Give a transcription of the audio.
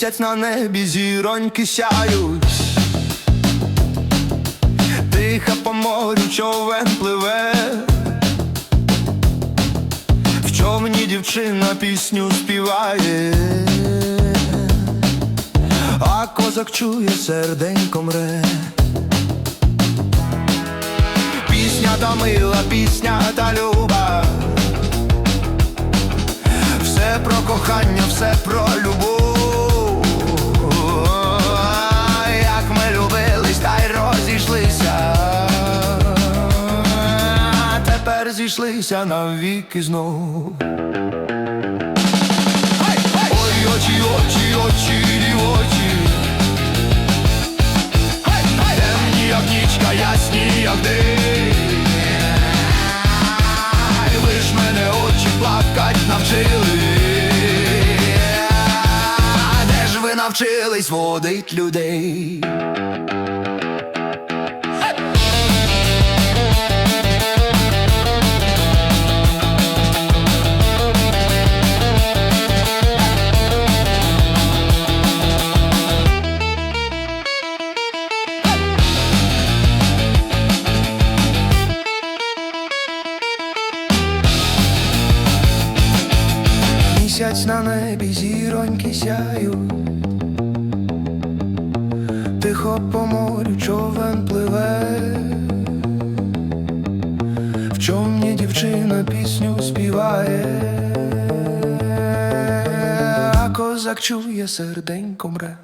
Місяць на небі зіроньки сяють, тихо по морю човен пливе, в човні дівчина пісню співає, а козак чує серденько мре. Пісня та мила, пісня та люба. Все про кохання, все про любов. Зійшлися навіки знов. Ой, очі, очі, очі, очі. Темні, як нічка, ясні, як день. Мене очі плакать навчили. Де ж ви навчились водить людей? Місяць на небі зіроньки сяють, тихо по морю човен пливе, в човні дівчина пісню співає, а козак чує серденько мре.